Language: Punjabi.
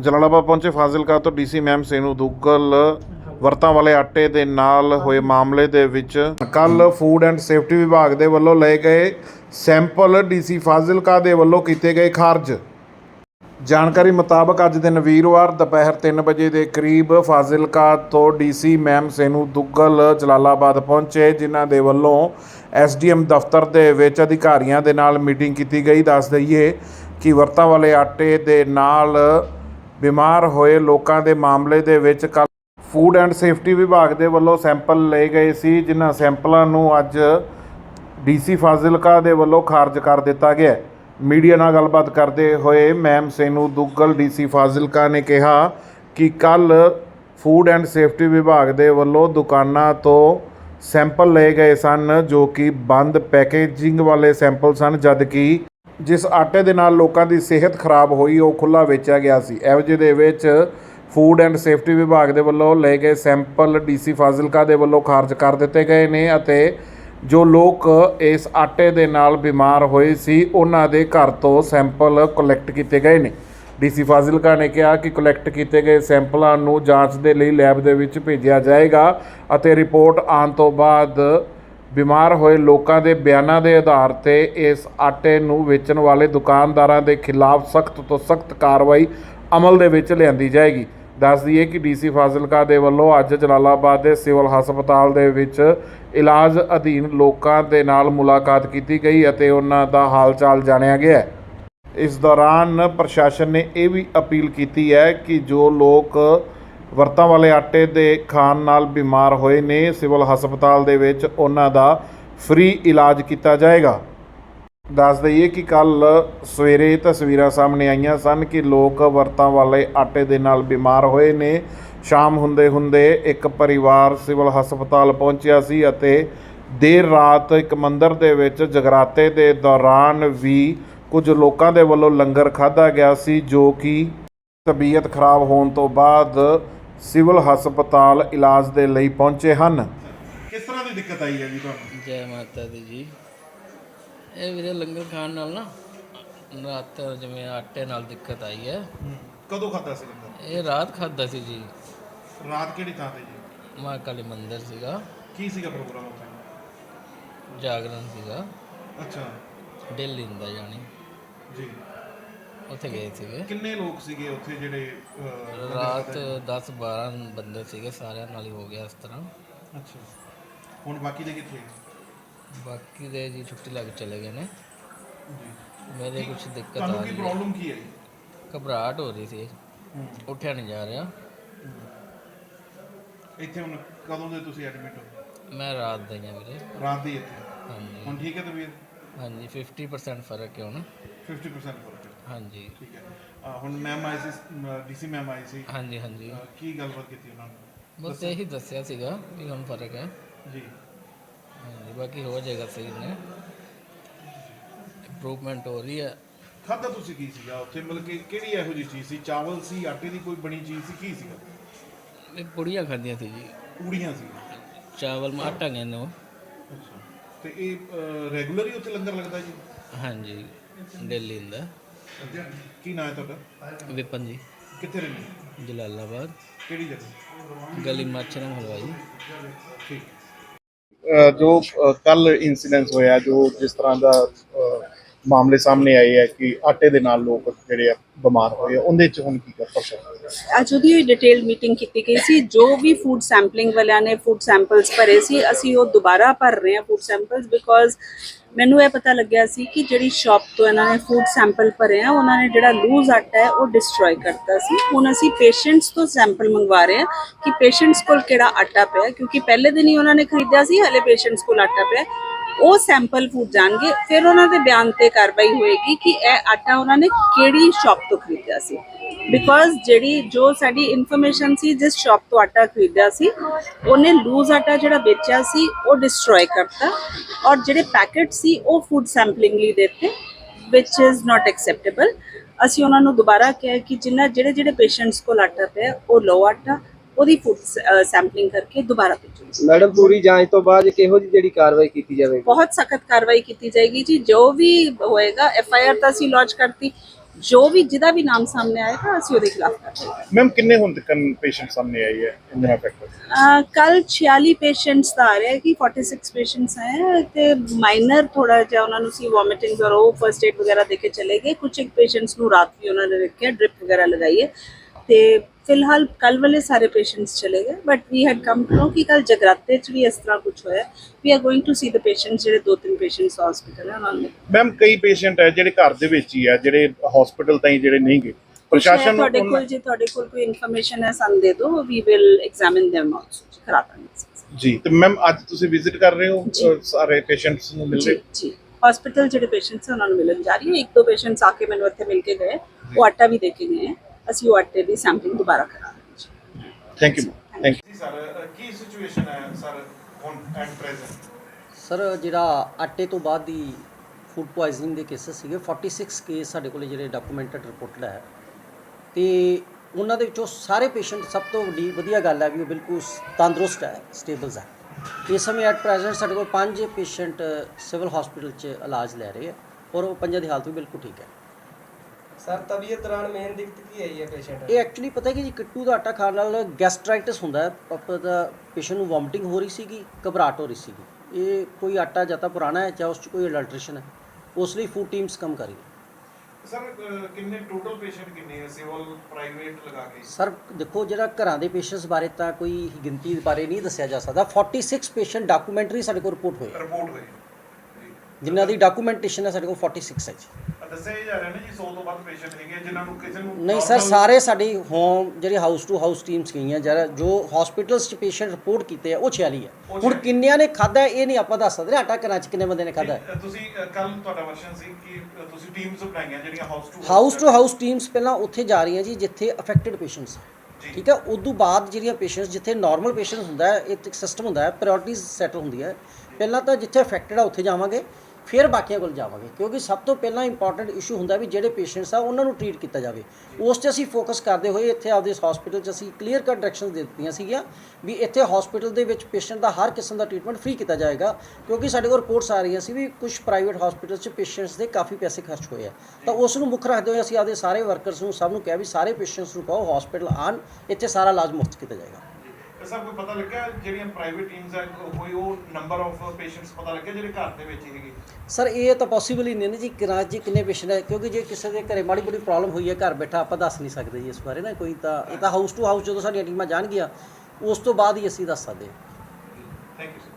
ਜਲਾਲਾਬਾਦ ਪਹੁੰਚੇ ਫਾਜ਼ਿਲਕਾ ਤੋਂ ਡੀਸੀ ਮੈਮ ਸੇਨੂ ਦੁੱਗਲ। ਵਰਤਾਂ ਵਾਲੇ ਆਟੇ ਦੇ ਨਾਲ ਹੋਏ ਮਾਮਲੇ ਦੇ ਵਿੱਚ ਕੱਲ ਫੂਡ ਐਂਡ ਸੇਫਟੀ ਵਿਭਾਗ ਦੇ ਵੱਲੋਂ ਲਏ ਗਏ ਸੈਂਪਲ ਡੀਸੀ ਫਾਜ਼ਿਲਕਾ ਦੇ ਵੱਲੋਂ ਕੀਤੇ ਗਏ ਖਾਰਜ। ਜਾਣਕਾਰੀ ਮੁਤਾਬਕ ਅੱਜ ਦਿਨ ਵੀਰਵਾਰ ਦੁਪਹਿਰ 3 ਵਜੇ ਦੇ ਕਰੀਬ ਫਾਜ਼ਿਲਕਾ ਤੋਂ ਡੀਸੀ ਮੈਮ ਸੇਨੂ ਦੁੱਗਲ ਜਲਾਲਾਬਾਦ ਪਹੁੰਚੇ, ਜਿਨ੍ਹਾਂ ਦੇ ਵੱਲੋਂ ਐਸਡੀਐਮ ਦਫ਼ਤਰ ਦੇ ਵਿੱਚ ਅਧਿਕਾਰੀਆਂ ਦੇ ਨਾਲ ਮੀਟਿੰਗ ਕੀਤੀ ਗਈ। ਦੱਸ ਦਈਏ ਕਿ ਵਰਤਾਂ ਵਾਲੇ ਆਟੇ ਦੇ ਨਾਲ ਬਿਮਾਰ ਹੋਏ ਲੋਕਾਂ ਦੇ ਮਾਮਲੇ ਦੇ ਵਿੱਚ ਕੱਲ ਫੂਡ ਐਂਡ ਸੇਫਟੀ ਵਿਭਾਗ ਦੇ ਵੱਲੋਂ ਸੈਂਪਲ ਲਏ ਗਏ ਸੀ, ਜਿਨ੍ਹਾਂ ਸੈਂਪਲਾਂ ਨੂੰ ਅੱਜ ਡੀਸੀ ਫਾਜ਼ਿਲਕਾ ਦੇ ਵੱਲੋਂ ਖਾਰਜ ਕਰ ਦਿੱਤਾ ਗਿਆ ਮੀਡੀਆ ਨਾਲ ਗੱਲਬਾਤ ਕਰਦੇ ਹੋਏ ਮੈਮ ਸੇਨੂ ਦੁੱਗਲ, ਡੀਸੀ ਫਾਜ਼ਿਲਕਾ ਨੇ ਕਿਹਾ ਕਿ ਕੱਲ ਫੂਡ ਐਂਡ ਸੇਫਟੀ ਵਿਭਾਗ ਦੇ ਵੱਲੋਂ ਦੁਕਾਨਾਂ ਤੋਂ ਸੈਂਪਲ ਲਏ ਗਏ ਸਨ, ਜੋ ਕਿ ਬੰਦ ਪੈਕੇਜਿੰਗ ਵਾਲੇ ਸੈਂਪਲ ਸਨ ਜਦ ਕਿ ਜਿਸ ਆਟੇ ਦੇ ਨਾਲ ਲੋਕਾਂ ਦੀ ਸਿਹਤ ਖਰਾਬ ਹੋਈ, ਉਹ ਖੁੱਲਾ ਵੇਚਿਆ ਗਿਆ ਸੀ। ਇਹੋ ਜਿਹੇ ਦੇ ਵਿੱਚ ਫੂਡ ਐਂਡ ਸੇਫਟੀ ਵਿਭਾਗ ਦੇ ਵੱਲੋਂ ਲਏ ਗਏ ਸੈਂਪਲ ਡੀਸੀ ਫਾਜ਼ਿਲਕਾ ਦੇ ਵੱਲੋਂ ਖਾਰਜ ਕਰ ਦਿੱਤੇ ਗਏ ਨੇ ਅਤੇ ਜੋ ਲੋਕ ਇਸ ਆਟੇ ਦੇ ਨਾਲ ਬਿਮਾਰ ਹੋਏ ਸੀ, ਉਹਨਾਂ ਦੇ ਘਰ ਤੋਂ ਸੈਂਪਲ ਕਲੈਕਟ ਕੀਤੇ ਗਏ ਨੇ। ਡੀਸੀ ਫਾਜ਼ਿਲਕਾ ਨੇ ਕਿਹਾ ਕਿ ਕਲੈਕਟ ਕੀਤੇ ਗਏ ਸੈਂਪਲਾਂ ਨੂੰ ਜਾਂਚ ਦੇ ਲਈ ਲੈਬ ਦੇ ਵਿੱਚ ਭੇਜਿਆ ਜਾਏਗਾ ਅਤੇ ਰਿਪੋਰਟ ਆਉਣ ਤੋਂ ਬਾਅਦ ਬਿਮਾਰ ਹੋਏ ਲੋਕਾਂ ਦੇ ਬਿਆਨਾਂ ਦੇ ਆਧਾਰ ਤੇ ਇਸ ਆਟੇ ਨੂੰ ਵੇਚਣ ਵਾਲੇ ਦੁਕਾਨਦਾਰਾਂ ਦੇ ਖਿਲਾਫ ਸਖਤ ਤੋਂ ਸਖਤ ਕਾਰਵਾਈ ਅਮਲ ਦੇ ਵਿੱਚ ਲਿਆਂਦੀ ਜਾਏਗੀ। ਦੱਸ ਦਈਏ ਕਿ ਡੀਸੀ ਫਾਜ਼ਿਲਕਾ ਦੇ ਵੱਲੋਂ ਅੱਜ ਜਲਾਲਾਬਾਦ ਦੇ ਸਿਵਲ ਹਸਪਤਾਲ ਦੇ ਵਿੱਚ ਇਲਾਜ ਅਧੀਨ ਲੋਕਾਂ ਦੇ ਨਾਲ ਮੁਲਾਕਾਤ ਕੀਤੀ ਗਈ ਅਤੇ ਉਹਨਾਂ ਦਾ ਹਾਲ ਚਾਲ ਜਾਣਿਆ ਗਿਆ ਇਸ ਦੌਰਾਨ ਪ੍ਰਸ਼ਾਸਨ ਨੇ ਇਹ ਵੀ ਅਪੀਲ ਕੀਤੀ ਹੈ ਕਿ ਜੋ ਲੋਕ ਵਰਤਾਂ ਵਾਲੇ ਆਟੇ ਦੇ ਖਾਣ ਨਾਲ ਬਿਮਾਰ ਹੋਏ ਨੇ। ਸਿਵਲ ਹਸਪਤਾਲ ਦੇ ਵਿੱਚ ਉਹਨਾਂ ਦਾ ਫ੍ਰੀ ਇਲਾਜ ਕੀਤਾ ਜਾਏਗਾ। ਦੱਸ ਦਈਏ ਕਿ ਕੱਲ ਸਵੇਰੇ ਤਸਵੀਰਾਂ ਸਾਹਮਣੇ ਆਈਆਂ ਸਨ ਕਿ ਲੋਕ ਵਰਤਾਂ ਵਾਲੇ ਆਟੇ ਦੇ ਨਾਲ ਬਿਮਾਰ ਹੋਏ ਨੇ। ਸ਼ਾਮ ਹੁੰਦੇ ਹੁੰਦੇ ਇੱਕ ਪਰਿਵਾਰ ਸਿਵਲ ਹਸਪਤਾਲ ਪਹੁੰਚਿਆ ਸੀ ਅਤੇ ਦੇਰ ਰਾਤ ਇੱਕ ਮੰਦਿਰ ਦੇ ਵਿੱਚ ਜਗਰਾਤੇ ਦੇ ਦੌਰਾਨ ਵੀ ਕੁਝ ਲੋਕਾਂ ਦੇ ਵੱਲੋਂ ਲੰਗਰ ਖਾਧਾ ਗਿਆ ਸੀ, ਜੋ ਕਿ ਤਬੀਅਤ ਖਰਾਬ ਹੋਣ ਤੋਂ ਬਾਅਦ ਸਿਵਲ ਹਸਪਤਾਲ ਇਲਾਜ ਦੇ ਲਈ ਪਹੁੰਚੇ ਹਨ। ਕਿਸ ਤਰ੍ਹਾਂ ਦੀ ਦਿੱਕਤ ਆਈ ਹੈ ਜੀ ਤੁਹਾਨੂੰ? ਜੈ ਮਾਤਾ ਦੀ ਜੀ। ਇਹ ਵੀਰੇ ਲੰਗਰ ਖਾਣ ਨਾਲ ਨਾ ਰਾਤ ਜਿਵੇਂ ਆਟੇ ਨਾਲ ਦਿੱਕਤ ਆਈ ਹੈ। ਕਦੋਂ ਖਾਧਾ ਸੀ ਲੰਗਰ? ਇਹ ਰਾਤ ਖਾਦਾ ਸੀ ਜੀ। ਰਾਤ ਕਿਹੜੀ ਥਾਂ ਤੇ ਜੀ? ਮਾਂ ਕਾਲੀ ਮੰਦਿਰ ਸੀਗਾ। ਕੀ ਸੀਗਾ ਪ੍ਰੋਗਰਾਮ ਉੱਥੇ? ਜਾਗਰਣ ਸੀਗਾ। ਅੱਛਾ। ਦਿੱਲੀ ਦਾ ਜਾਣੀ। ਜੀ। ਉੱਥੇ ਗਏ ਸੀਗੇ। ਕਿੰਨੇ ਲੋਕ ਸੀਗੇ ਉੱਥੇ ਜਿਹੜੇ ਅਹ, ਰਾਤ 10 12 ਬੰਦੇ ਸੀਗੇ ਸਾਰਿਆਂ ਨਾਲ ਹੀ ਹੋ ਗਿਆ ਇਸ ਤਰ੍ਹਾਂ। ਅੱਛਾ। ਹੁਣ ਬਾਕੀ ਦੇ ਕਿੱਥੇ ਬਾਕੀ ਦੇ ਜੀ ਛੁੱਟੀ ਲੱਗ ਚਲੇ ਗਏ ਨੇ। ਜੀ। ਮੇਰੇ ਕੁਝ ਦਿੱਕਤ ਆ ਤੁਹਾਨੂੰ ਕੀ ਰਹੀ ਹੈ। ਪ੍ਰੋਬਲਮ ਕੀ ਹੈ ਜੀ? ਘਬਰਾਹਟ ਹੋ ਰਹੀ ਸੀ। ਹੂੰ। ਉੱਠਿਆ ਨਹੀਂ ਜਾ ਰਿਹਾ। ਇੱਥੇ ਹੁਣ ਕਦੋਂ ਦੇ ਤੁਸੀਂ ਐਡਮਿਟ ਹੋ? ਮੈਂ ਰਾਤ ਦਾ ਹੀ ਹਾਂ ਵੀਰੇ। ਰਾਤ ਦੀ ਇੱਥੇ? ਹਾਂਜੀ। ਹੁਣ ਠੀਕ ਹੈ ਤਬੀਅਤ? ਹਾਂਜੀ 50% ਫ਼ਰਕ ਹੈ ਹੁਣ। 50% ਫ਼ਰਕ ਹੈ। ਹਾਂਜੀ। ਠੀਕ ਹੈ। ਅਹ, ਹੁਣ ma'am I see DC ma'am I see. ਹਾਂਜੀ ਹਾਂਜੀ। ਅਹ, ਕੀ ਗੱਲਬਾਤ ਕੀਤੀ ਉਹਨਾਂ ਨੇ? ਬਸ ਇਹੀ ਦੱਸਿਆ ਸੀਗਾ ਵੀ ਹੁਣ ਫ਼ਰਕ ਹੈ। ਜੀ। ਹਾਂਜੀ ਬਾਕੀ ਹੋ ਜਾਏਗਾ ਸਹੀ ਨੇ ਇੰਪਰੂਵਮੈਂਟ ਹੋ ਰਹੀ ਹੈ। ਖਾਧਾ ਤੁਸੀਂ ਕੀ ਸੀਗਾ? ਉੱਥੇ ਮਤਲਬ ਕਿ ਕਿਹੜੀ ਇਹੋ ਜਿਹੀ ਚੀਜ਼ ਸੀ? ਚਾਵਲ ਸੀ ਆਟੇ ਦੀ ਕੋਈ ਬਣੀ ਚੀਜ਼ ਸੀ? ਕੀ ਸੀਗਾ? ਇਹ ਪੁੜੀਆਂ ਖਾਂਦੀਆਂ ਸੀ ਜੀ। ਪੂੜੀਆਂ ਸੀ। ਚਾਵਲ ਮਾ ਆਟਾ ਕਹਿੰਦੇ ਉਹ। ਅੱਛਾ। ਤੇ ਇਹ ਰੈਗੂਲਰ ਹੀ ਉੱਥੇ ਲੰਗਰ ਲੱਗਦਾ ਜੀ? ਹਾਂਜੀ ਦਿੱਲੀ ਦਾ ਕੀ ਨਾਂ ਹੈ ਤੁਹਾਡਾ? ਵਿਪਨ ਜੀ। ਕਿੱਥੇ ਰਹਿੰਦੇ ਜਲਾਲਾਬਾਦ। ਕਿਹੜੀ ਜਗ੍ਹਾ? ਗਲੀ ਮਾਚਰਮ ਹਲਵਾਈ। ਠੀਕ। ਜੋ ਕੱਲ ਇਨਸੀਡੈਂਸ ਹੋਇਆ ਜੋ ਜਿਸ ਤਰ੍ਹਾਂ ਦਾ ਅ, ਮਾਮਲੇ ਸਾਹਮਣੇ ਆਏ ਹੈ ਕਿ ਆਟੇ ਦੇ ਨਾਲ ਲੋਕ ਜਿਹੜੇ ਆ ਬਿਮਾਰ ਹੋਏ ਆ ਉਹਦੇ ਚ ਹੁਣ ਕੀ ਕਰ ਪ੍ਰਸ਼ਾਸਨ ਅੱਜ ਉਹਦੀ ਹੋਈ ਡਿਟੇਲ ਮੀਟਿੰਗ ਕੀਤੀ ਗਈ ਸੀ। ਜੋ ਵੀ ਫੂਡ ਸੈਂਪਲਿੰਗ ਵਾਲਿਆਂ ਨੇ ਫੂਡ ਸੈਂਪਲਸ ਭਰੇ ਸੀ ਅਸੀਂ ਉਹ ਦੁਬਾਰਾ ਭਰ ਰਹੇ ਹਾਂ ਫੂਡ ਸੈਂਪਲਸ ਬਿਕੋਜ਼ ਮੈਨੂੰ ਇਹ ਪਤਾ ਲੱਗਿਆ ਸੀ ਕਿ ਜਿਹੜੀ ਸ਼ਾਪ ਤੋਂ ਇਹਨਾਂ ਨੇ ਫੂਡ ਸੈਂਪਲ ਭਰੇ ਆ, ਉਹਨਾਂ ਨੇ ਜਿਹੜਾ ਲੂਜ਼ ਆਟਾ ਹੈ, ਉਹ ਡਿਸਟਰੋਏ ਕਰਤਾ ਸੀ। ਹੁਣ ਅਸੀਂ ਪੇਸ਼ੈਂਟਸ ਤੋਂ ਸੈਂਪਲ ਮੰਗਵਾ ਰਹੇ ਹਾਂ ਕਿ ਪੇਸ਼ੈਂਟਸ ਕੋਲ ਕਿਹੜਾ ਆਟਾ ਪਿਆ ਕਿਉਂਕਿ ਪਹਿਲੇ ਦਿਨ ਹੀ ਉਹਨਾਂ ਨੇ ਖਰੀਦਿਆ ਸੀ, ਹਲੇ ਪੇਸ਼ੈਂਟਸ ਕੋਲ ਆਟਾ ਪਿਆ ਉਹ ਸੈਂਪਲ ਫੂਡ ਜਾਣਗੇ, ਫਿਰ ਉਹਨਾਂ ਦੇ ਬਿਆਨ ਤੇ ਕਾਰਵਾਈ ਹੋਏਗੀ ਕਿ ਇਹ ਆਟਾ ਉਹਨਾਂ ਨੇ ਕਿਹੜੀ ਸ਼ਾਪ ਤੋਂ ਖਰੀਦਿਆ ਸੀ। ਬਿਕੋਜ਼ ਜਿਹੜੀ ਜੋ ਸਾਡੀ ਇਨਫੋਰਮੇਸ਼ਨ ਸੀ ਜਿਸ ਸ਼ਾਪ ਤੋਂ ਆਟਾ ਖਰੀਦਿਆ ਸੀ ਉਹਨੇ ਲੂਜ਼ ਆਟਾ ਜਿਹੜਾ ਵੇਚਿਆ ਸੀ ਉਹ ਡਿਸਟਰੋਏ ਕਰਤਾ। ਔਰ ਜਿਹੜੇ ਪੈਕੇਟ ਸੀ ਉਹ ਫੂਡ ਸੈਂਪਲਿੰਗ ਲਈ ਦਿੱਤੇ which is not acceptable ਅਸੀਂ ਉਹਨਾਂ ਨੂੰ ਦੁਬਾਰਾ ਕਿਹਾ ਕਿ ਜਿੰਨਾ ਜਿਹੜੇ ਜਿਹੜੇ ਪੇਸ਼ੈਂਟਸ ਕੋਲ ਆਟਾ ਪਿਆ ਉਹ ਲੋ ਆਟਾ ਉਹਦੀ ਫੂਡ ਸੈਂਪਲਿੰਗ ਕਰਕੇ ਦੁਬਾਰਾ ਭੇਜੋ। ਮੈਡਮ ਪੂਰੀ ਜਾਂਚ ਤੋਂ ਬਾਅਦ ਕਿਹੋ ਜਿਹੀ ਜਿਹੜੀ ਕਾਰਵਾਈ ਕੀਤੀ ਜਾਵੇਗੀ? ਬਹੁਤ ਸਖਤ ਕਾਰਵਾਈ ਕੀਤੀ ਜਾਏਗੀ ਜੀ। ਜੋ ਵੀ ਹੋਏਗਾ ਐਫ ਆਈ ਆਰ ਤਾਂ ਅਸੀਂ ਲੌਂਚ ਕਰਤੀ। ਜੋ ਵੀ ਜਿਹਦਾ ਵੀ ਨਾਮ ਸਾਹਮਣੇ ਆਏਗਾ ਅਸੀਂ ਉਹਦੇ ਖਿਲਾਫ ਕਰਾਂਗੇ ਮੈਮ ਕਿੰਨੇ ਹੁਣ ਤੱਕ ਪੇਸ਼ੈਂਟ ਸਾਹਮਣੇ ਆਈ ਹੈ ਇੰਨਾ ਫੈਕਟਰ ਕੱਲ 46 ਪੇਸ਼ੈਂਟਸ ਦਾ ਆ ਰਿਹਾ ਕਿ 46 ਪੇਸ਼ੈਂਟਸ ਹੈ ਤੇ ਮਾਈਨਰ ਥੋੜਾ ਜਿਹਾ ਉਹਨਾਂ ਨੂੰ ਸੀ ਵੋਮਿਟਿੰਗ ਔਰ ਉਹ ਫਰਸਟ ਏਡ ਵਗੈਰਾ ਦੇ ਕੇ ਚਲੇ ਗਏ। ਕੁਝ ਇੱਕ ਪੇਸ਼ੈਂਟਸ ਨੂੰ ਰਾਤ ਵੀ ਉਹਨਾਂ ਨੇ ਰੱਖਿਆ ਡ੍ਰਿਪ ਵਗੈਰਾ ਲਗਾਈ ਹੈ। ਤੇ ਫਿਲਹਾਲ ਕੱਲ ਵਾਲੇ ਸਾਰੇ ਪੇਸ਼ੈਂਟਸ ਚਲੇ ਗਏ but we had come to ਕਿ ਕੱਲ ਜਗਰਾਤੇ ਚ ਵੀ ਇਸ ਤਰ੍ਹਾਂ ਕੁਝ ਹੋਇਆ we are going to see the patients ਜਿਹੜੇ ਦੋ ਤਿੰਨ ਪੇਸ਼ੈਂਟਸ ਹਸਪੀਟਲ ਹੈ ਉਹਨਾਂ ਨੂੰ। ਮੈਮ ਕਈ ਪੇਸ਼ੈਂਟ ਹੈ ਜਿਹੜੇ ਘਰ ਦੇ ਵਿੱਚ ਹੀ ਆ ਜਿਹੜੇ ਹਸਪੀਟਲ ਤਾਈਂ ਜਿਹੜੇ ਨਹੀਂ ਗਏ। ਪ੍ਰਸ਼ਾਸਨ ਨੂੰ ਤੁਹਾਡੇ ਕੋਲ ਜੇ ਤੁਹਾਡੇ ਕੋਲ ਕੋਈ ਇਨਫੋਰਮੇਸ਼ਨ ਹੈ ਸਾਨੂੰ ਦੇ ਦਿਓ we will examine them also ਕਰਾ ਦਾਂਗੇ। ਜੀ ਤੇ ਮੈਮ ਅੱਜ ਤੁਸੀਂ ਵਿਜ਼ਿਟ ਕਰ ਰਹੇ ਹੋ ਸਾਰੇ ਪੇਸ਼ੈਂਟਸ ਨੂੰ ਮਿਲ ਰਹੇ? ਜੀ। ਹਸਪੀਟਲ ਜਿਹੜੇ ਪੇਸ਼ੈਂਟਸ ਉਹਨਾਂ ਨੂੰ ਮਿਲਣ ਜਾ ਰਹੀ ਹੈ। ਇੱਕ ਦੋ ਪੇਸ਼ੈਂਟਸ ਆ ਕੇ ਮੈਨੂੰ ਇੱਥੇ ਮਿਲ ਕੇ ਗਏ ਉਹ ਆਟਾ ਵੀ ਦੇ ਕੇ ਗਏ। ਅਸੀਂ ਉਹ ਆਟੇ ਦੀ ਸੈਂਪਲਿੰਗ ਦੁਬਾਰਾ ਕਰਾਂਗੇ। Thank you thank you sir Ki situation ਹੈ ਸਰ ਹੁਣ ਐਂਡ ਪ੍ਰੈਜ਼ੈਂਟ ਸਰ ਜਿਹੜਾ ਆਟੇ ਤੋਂ ਬਾਅਦ ਦੀ ਫੂਡ ਪੋਇਜ਼ਨਿੰਗ ਦੇ ਕੇਸਸ ਸੀਗੇ 46 ਕੇਸ ਸਾਡੇ ਕੋਲੇ ਜਿਹੜੇ ਡਾਕੂਮੈਂਟਡ ਰਿਪੋਰਟਡ ਹੈ। ਤੇ ਉਹਨਾਂ ਦੇ ਵਿੱਚੋਂ ਸਾਰੇ ਪੇਸ਼ੈਂਟ ਸਭ ਤੋਂ ਵੱਡੀ ਵਧੀਆ ਗੱਲ ਹੈ ਵੀ ਉਹ ਬਿਲਕੁਲ ਸ- ਤੰਦਰੁਸਤ ਹੈ ਸਟੇਬਲਸ ਹੈ। ਇਸ ਸਮੇਂ ਐਟ ਪ੍ਰੈਜ਼ੈਂਟ ਸਾਡੇ ਕੋਲ ਪੰਜ ਪੇਸ਼ੈਂਟ ਸਿਵਲ ਹਸਪੀਟਲ 'ਚ ਇਲਾਜ ਲੈ ਰਹੇ ਹੈ ਔਰ ਉਹ ਪੰਜਾਂ ਦੀ ਹਾਲਤ ਵੀ ਬਿਲਕੁਲ ਠੀਕ ਹੈ। ਸਰ ਤਬੀਅਤ ਦੌਰਾਨ ਮੇਨ ਦਿੱਕਤ ਕੀ ਆਈ ਹੈ ਪੇਸ਼ੈਂਟ ਇਹ ਐਕਚੁਅਲੀ ਪਤਾ ਕਿ ਜੀ ਕਿੱਟੂ ਦਾ ਆਟਾ ਖਾਣ ਨਾਲ ਗੈਸਟ੍ਰਾਈਟਿਸ ਹੁੰਦਾ ਹੈ। ਆਪਾਂ ਦਾ ਪੇਸ਼ੈਂਟ ਨੂੰ ਵੋਮਿਟਿੰਗ ਹੋ ਰਹੀ ਸੀਗੀ ਘਬਰਾਹਟ ਹੋ ਰਹੀ ਸੀਗੀ। ਇਹ ਕੋਈ ਆਟਾ ਜਾਂ ਤਾਂ ਪੁਰਾਣਾ ਹੈ ਜਾਂ ਉਸ 'ਚ ਕੋਈ ਅਡਲਟ੍ਰੇਸ਼ਨ ਹੈ। ਉਸ ਲਈ ਫੂਡ ਟੀਮਸ ਕੰਮ ਕਰ ਰਹੀ ਹੈ ਸਰ ਕਿੰਨੇ ਟੋਟਲ ਪੇਸ਼ੈਂਟ ਕਿੰਨੇ ਹੈ ਸਿਵਲ ਪ੍ਰਾਈਵੇਟ ਲਗਾ ਕੇ ਸਰ ਦੇਖੋ ਜਿਹੜਾ ਘਰਾਂ ਦੇ ਪੇਸ਼ੈਂਟਸ ਬਾਰੇ ਤਾਂ ਕੋਈ ਗਿਣਤੀ ਬਾਰੇ ਨਹੀਂ ਦੱਸਿਆ ਜਾ ਸਕਦਾ। 46 ਪੇਸ਼ੈਂਟ ਡਾਕੂਮੈਂਟਰੀ ਸਾਡੇ ਕੋਲ ਰਿਪੋਰਟ ਹੋਏ। ਰਿਪੋਰਟ ਹੋਈ ਜਿਨ੍ਹਾਂ ਦੀ ਡਾਕੂਮੈਂਟੇਸ਼ਨ ਹੈ ਸਾਡੇ ਕੋਲ 46 ਹੈ ਜੀ। ਦੱਸਿਆ ਹੀ ਜਾ ਰਿਹਾ ਨਾ ਜੀ 100 ਤੋਂ ਵੱਧ ਪੇਸ਼ੈਂਟ ਹੈਗੇ ਆ, ਜਿਨ੍ਹਾਂ ਨੂੰ ਕਿਸੇ ਨੂੰ ਨਹੀਂ ਸਰ ਸਾਰੇ ਸਾਡੀ ਹੋਮ ਜਿਹੜੀ ਹਾਊਸ ਟੂ ਹਾਊਸ ਟੀਮਸ ਗਈਆਂ ਜਿਹੜਾ ਜੋ ਹਸਪੀਟਲਸ 'ਚ ਪੇਸ਼ੈਂਟ ਰਿਪੋਰਟ ਕੀਤੇ ਆ ਉਹ 46 ਹੈ ਹੁਣ ਕਿੰਨਿਆਂ ਨੇ ਖਾਦਾ ਇਹ ਨਹੀਂ ਆਪਾਂ ਦੱਸ ਸਕਦੇ ਆਟਾ ਘਰਾਂ 'ਚ ਕਿੰਨੇ ਬੰਦੇ ਨੇ ਖਾਦਾ ਅ, ਤੁਸੀਂ ਕੱਲ ਤੁਹਾਡਾ ਵਰਸ਼ਨ ਸੀ ਕਿ ਅ, ਤੁਸੀਂ ਟੀਮਸ ਬਣਾਈਆਂ ਜਿਹੜੀਆਂ house to house to house teams ਪਹਿਲਾਂ ਉੱਥੇ ਜਾ ਰਹੀਆਂ ਜੀ ਜਿੱਥੇ ਅਫੈਕਟਡ ਪੇਸ਼ੈਂਟਸ ਠੀਕ ਹੈ ਉਦੋਂ ਬਾਅਦ ਜਿਹੜੀਆਂ ਪੇਸ਼ੈਂਟਸ ਜਿੱਥੇ ਨਾਰਮਲ ਪੇਸ਼ੈਂਟਸ ਹੁੰਦਾ ਹੈ ਇੱਕ ਸਿਸਟਮ ਹੁੰਦਾ ਹੈ ਪ੍ਰਾਇੋਰਟੀਜ਼ ਸੈਟ ਹੁੰਦੀ ਹੈ। ਪਹਿਲਾਂ ਤਾਂ ਜਿੱਥੇ ਅਫੈਕਟਡ ਆ ਉੱਥੇ ਜਾਵਾਂਗੇ। ਫਿਰ ਬਾਕੀਆਂ ਕੋਲ ਜਾਵਾਂਗੇ ਕਿਉਂਕਿ ਸਭ ਤੋਂ ਪਹਿਲਾਂ ਇੰਪੋਰਟੈਂਟ ਇਸ਼ੂ ਹੁੰਦਾ ਵੀ ਜਿਹੜੇ ਪੇਸ਼ੈਂਟਸ ਆ ਉਹਨਾਂ ਨੂੰ ਟ੍ਰੀਟ ਕੀਤਾ ਜਾਵੇ। ਉਸ 'ਤੇ ਅਸੀਂ ਫੋਕਸ ਕਰਦੇ ਹੋਏ ਇੱਥੇ ਆਪਦੇ ਹਸਪੀਟਲ 'ਚ ਅਸੀਂ ਕਲੀਅਰ ਕੱਟ ਡਾਇਰੈਕਸ਼ਨਸ ਦੇ ਦਿੱਤੀਆਂ ਸੀਗੀਆਂ ਵੀ ਇੱਥੇ ਹਸਪੀਟਲ ਦੇ ਵਿੱਚ ਪੇਸ਼ੈਂਟ ਦਾ ਹਰ ਕਿਸਮ ਦਾ ਟ੍ਰੀਟਮੈਂਟ ਫ੍ਰੀ ਕੀਤਾ ਜਾਏਗਾ ਕਿਉਂਕਿ ਸਾਡੇ ਕੋਲ ਰਿਪੋਰਟਸ ਆ ਰਹੀਆਂ ਸੀ ਵੀ ਕੁਝ ਪ੍ਰਾਈਵੇਟ ਹਸਪੀਟਲ 'ਚ ਪੇਸ਼ੈਂਟਸ ਦੇ ਕਾਫੀ ਪੈਸੇ ਖਰਚ ਹੋਏ ਆ। ਤਾਂ ਉਸ ਨੂੰ ਮੁੱਖ ਰੱਖਦੇ ਹੋਏ ਅਸੀਂ ਆਪਦੇ ਸਾਰੇ ਵਰਕਰਸ ਨੂੰ ਸਭ ਨੂੰ ਕਿਹਾ ਵੀ ਸਾਰੇ ਪੇਸ਼ੈਂਟਸ ਨੂੰ ਕਹੋ ਹਸਪੀਟਲ ਆਣ ਇੱਥੇ ਸਾਰਾ ਇਲਾਜ ਮੁਫਤ ਕੀਤਾ ਜਾਏਗਾ। ਸਰ ਕੋਈ ਪਤਾ ਲੱਗਿਆ ਜਿਹੜੀਆਂ ਪ੍ਰਾਈਵੇਟ ਟੀਮਸ ਹੈ ਕੋਈ ਉਹ ਨੰਬਰ ਆਫ ਪੇਸ਼ੈਂਟਸ ਪਤਾ ਲੱਗਿਆ ਜਿਹੜੇ ਘਰ ਦੇ ਵਿੱਚ ਹੀ ਹੈਗੇ? ਸਰ ਇਹ ਤਾਂ ਪੋਸੀਬਲ ਹੀ ਨਹੀਂ ਨਾ ਜੀ ਕਿਰਾਏ 'ਚ ਕਿੰਨੇ ਪੇਸ਼ੈਂਟ ਹੈ ਕਿਉਂਕਿ ਜੇ ਕਿਸੇ ਦੇ ਘਰੇ ਮਾੜੀ ਮੋਟੀ ਪ੍ਰੋਬਲਮ ਹੋਈ ਹੈ ਘਰ ਬੈਠਾ ਆਪਾਂ ਦੱਸ ਨਹੀਂ ਸਕਦੇ ਜੀ ਇਸ ਬਾਰੇ ਨਾ ਕੋਈ ਤਾਂ ਇਹ ਤਾਂ ਹਾਊਸ ਟੂ ਹਾਊਸ ਜਦੋਂ ਸਾਡੀਆਂ ਟੀਮਾਂ ਜਾਣਗੀਆਂ ਉਸ ਤੋਂ ਬਾਅਦ ਹੀ ਅਸੀਂ ਦੱਸ ਸਕਦੇ ਹਾਂ। Thank you